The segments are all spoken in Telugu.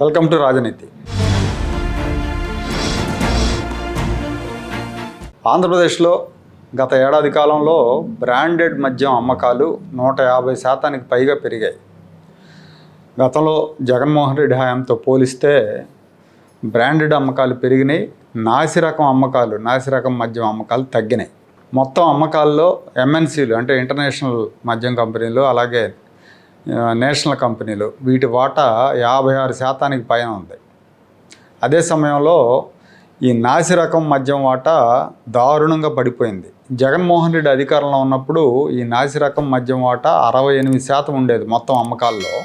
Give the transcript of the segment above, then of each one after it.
వెల్కమ్ టు రాజనీతి. ఆంధ్రప్రదేశ్లో గత ఏడాది కాలంలో బ్రాండెడ్ మద్యం అమ్మకాలు నూట యాభై శాతానికి పైగా పెరిగాయి. గతంలో జగన్మోహన్ రెడ్డి హయాంతో పోలిస్తే బ్రాండెడ్ అమ్మకాలు పెరిగినాయి నాసిరకం అమ్మకాలు నాసిరకం మద్యం అమ్మకాలు తగ్గినాయి. మొత్తం అమ్మకాల్లో ఎంఎన్సీలు అంటే ఇంటర్నేషనల్ మద్యం కంపెనీలు అలాగే నేషనల్ కంపెనీలు. వీటి వాటా యాభై ఆరు శాతానికి పైన ఉంది. అదే సమయంలో ఈ నాసి రకం మద్యం వాటా దారుణంగా పడిపోయింది. జగన్మోహన్ రెడ్డి అధికారంలో ఉన్నప్పుడు ఈ నాసి రకం మద్యం వాటా అరవై ఎనిమిది శాతం ఉండేది మొత్తం అమ్మకాల్లో.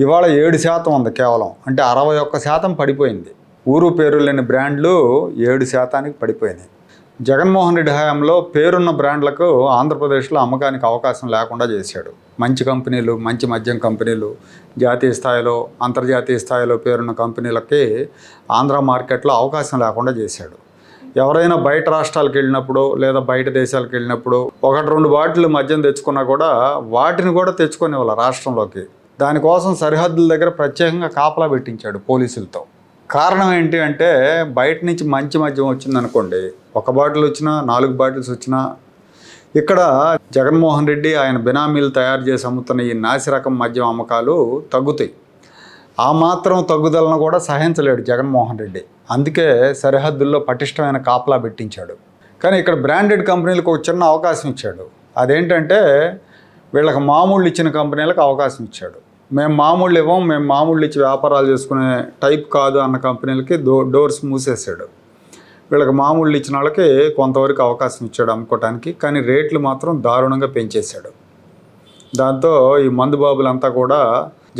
ఇవాళ ఏడు శాతం ఉంది కేవలం. అంటే అరవై ఒక్క శాతం పడిపోయింది. ఊరు పేరు లేని బ్రాండ్లు ఏడు శాతానికి పడిపోయినాయి. జగన్మోహన్ రెడ్డి హయాంలో పేరున్న బ్రాండ్లకు ఆంధ్రప్రదేశ్లో అమ్మకానికి అవకాశం లేకుండా చేశాడు. మంచి కంపెనీలు మంచి మద్యం కంపెనీలు జాతీయ స్థాయిలో అంతర్జాతీయ స్థాయిలో పేరున్న కంపెనీలకి ఆంధ్ర మార్కెట్లో అవకాశం లేకుండా చేశాడు. ఎవరైనా బయట రాష్ట్రాలకు వెళ్ళినప్పుడు లేదా బయట దేశాలకు వెళ్ళినప్పుడు ఒకటి రెండు బాటిల్ మద్యం తెచ్చుకున్నా కూడా వాటిని కూడా తెచ్చుకొని వాళ్ళ రాష్ట్రంలోకి. దానికోసం సరిహద్దుల దగ్గర ప్రత్యేకంగా కాపలా పెట్టించాడు పోలీసులతో. కారణం ఏంటి అంటే బయట నుంచి మంచి మద్యం వచ్చిందనుకోండి ఒక బాటిల్ వచ్చినా నాలుగు బాటిల్స్ వచ్చినా ఇక్కడ జగన్మోహన్ రెడ్డి ఆయన బినామీలు తయారు చేసి అమ్ముతున్న ఈ నాసిరకం మద్యం అమ్మకాలు తగ్గుతాయి. ఆ మాత్రం తగ్గుదలను కూడా సహించలేడు జగన్మోహన్ రెడ్డి. అందుకే సరిహద్దుల్లో పటిష్టమైన కాపలా పెట్టించాడు. కానీ ఇక్కడ బ్రాండెడ్ కంపెనీలకు ఒక చిన్న అవకాశం ఇచ్చాడు. అదేంటంటే వీళ్ళకి మామూళ్ళు ఇచ్చిన కంపెనీలకు అవకాశం ఇచ్చాడు. మేము మామూళ్ళు ఇవ్వం మేము మామూళ్ళు ఇచ్చి వ్యాపారాలు చేసుకునే టైప్ కాదు అన్న కంపెనీలకి డో డోర్స్ మూసేసాడు వీళ్ళకి మామూళ్ళు ఇచ్చిన వాళ్ళకి కొంతవరకు అవకాశం ఇచ్చాడు అమ్ముకోవటానికి కానీ రేట్లు మాత్రం దారుణంగా పెంచేశాడు. దాంతో ఈ మందు బాబులంతా కూడా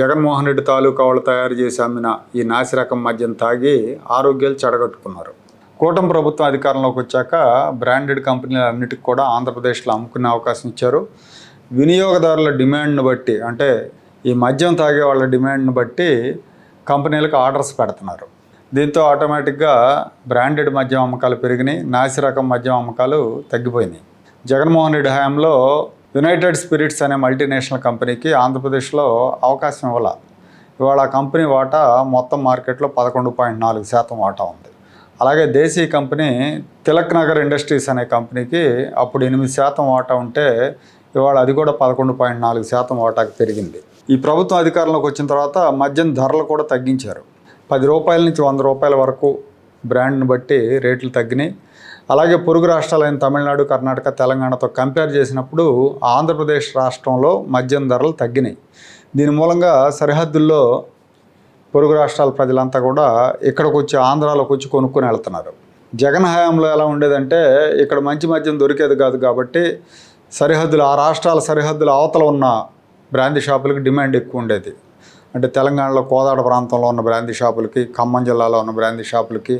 జగన్మోహన్ రెడ్డి తాలూకా వాళ్ళు తయారు చేసి అమ్మిన ఈ నాసిరకం మద్యం తాగి ఆరోగ్యాలు చెడగొట్టుకున్నారు. కూటమి ప్రభుత్వం అధికారంలోకి వచ్చాక బ్రాండెడ్ కంపెనీలు అన్నిటికి కూడా ఆంధ్రప్రదేశ్లో అమ్ముకునే అవకాశం ఇచ్చారు. వినియోగదారుల డిమాండ్ను బట్టి అంటే ఈ మద్యం తాగే వాళ్ళ డిమాండ్ని బట్టి కంపెనీలకు ఆర్డర్స్ పెడుతున్నారు. దీంతో ఆటోమేటిక్గా బ్రాండెడ్ మద్యం అమ్మకాలు పెరిగినాయి. నాసి రకం మద్యం అమ్మకాలు తగ్గిపోయినాయి. జగన్మోహన్ రెడ్డి హయాంలో యునైటెడ్ స్పిరిట్స్ అనే మల్టీనేషనల్ కంపెనీకి ఆంధ్రప్రదేశ్లో అవకాశం ఇవ్వాల. ఇవాళ ఆ కంపెనీ వాటా మొత్తం మార్కెట్లో పదకొండు పాయింట్ నాలుగు శాతం వాటా ఉంది. అలాగే దేశీయ కంపెనీ తిలక్ నగర్ ఇండస్ట్రీస్ అనే కంపెనీకి అప్పుడు ఎనిమిది శాతం వాటా ఉంటే ఇవాళ అది కూడా పదకొండు పాయింట్ నాలుగు శాతం వాటాకు పెరిగింది. ఈ ప్రభుత్వం అధికారంలోకి వచ్చిన తర్వాత మద్యం ధరలు కూడా తగ్గించారు. పది రూపాయల నుంచి వంద రూపాయల వరకు బ్రాండ్ని బట్టి రేట్లు తగ్గినాయి. అలాగే పొరుగు రాష్ట్రాలైన తమిళనాడు కర్ణాటక తెలంగాణతో కంపేర్ చేసినప్పుడు ఆంధ్రప్రదేశ్ రాష్ట్రంలో మద్యం ధరలు తగ్గినాయి. దీని మూలంగా సరిహద్దుల్లో పొరుగు రాష్ట్రాల ప్రజలంతా కూడా ఇక్కడికి వచ్చి ఆంధ్రాలోకి వచ్చి కొనుక్కొని వెళ్తున్నారు. జగన్ హయాంలో ఎలా ఉండేదంటే ఇక్కడ మంచి మద్యం దొరికేది కాదు కాబట్టి సరిహద్దులు ఆ రాష్ట్రాల సరిహద్దుల అవతల ఉన్న బ్రాందీ షాపులకు డిమాండ్ ఎక్కువ ఉండేది. అంటే తెలంగాణలో కోదాడ ప్రాంతంలో ఉన్న బ్రాందీ షాపులకి ఖమ్మం జిల్లాలో ఉన్న బ్రాందీ షాపులకి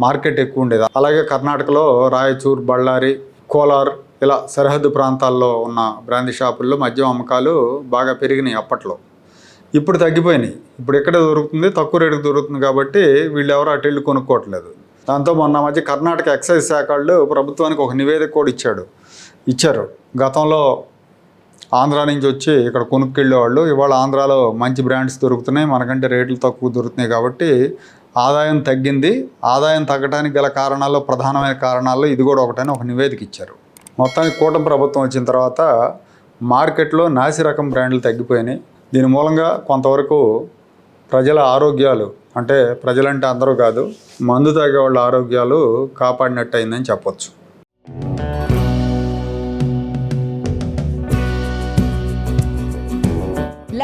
మార్కెట్ ఎక్కువ ఉండేది. అలాగే కర్ణాటకలో రాయచూర్ బళ్ళారి కోలార్ ఇలా సరిహద్దు ప్రాంతాల్లో ఉన్న బ్రాందీ షాపుల్లో మద్యం అమ్మకాలు బాగా పెరిగినాయి అప్పట్లో. ఇప్పుడు తగ్గిపోయినాయి. ఇప్పుడు ఎక్కడ దొరుకుతుంది? తక్కువ రేటుకు దొరుకుతుంది కాబట్టి వీళ్ళు ఎవరు అటు వెళ్ళి కొనుక్కోవట్లేదు. దాంతో మొన్న మధ్య కర్ణాటక ఎక్సైజ్ శాఖ వాళ్ళు ప్రభుత్వానికి ఒక నివేదిక కూడా ఇచ్చాడు. ఇచ్చారు. గతంలో ఆంధ్రా నుంచి వచ్చి ఇక్కడ కొనుక్కెళ్ళేవాళ్ళు. ఇవాళ ఆంధ్రాలో మంచి బ్రాండ్స్ దొరుకుతున్నాయి. మనకంటే రేట్లు తక్కువ దొరుకుతున్నాయి కాబట్టి ఆదాయం తగ్గింది. ఆదాయం తగ్గడానికి గల కారణాల్లో ప్రధానమైన కారణాల్లో ఇది కూడా ఒకటని ఒక నివేదిక ఇచ్చారు. మొత్తానికి కూటమి ప్రభుత్వం వచ్చిన తర్వాత మార్కెట్లో నాసి రకం బ్రాండ్లు తగ్గిపోయినాయి. దీని మూలంగా కొంతవరకు ప్రజల ఆరోగ్యాలు అంటే ప్రజలంటే అందరూ కాదు మందు తాగే వాళ్ళ ఆరోగ్యాలు కాపాడినట్టు అయిందని చెప్పొచ్చు.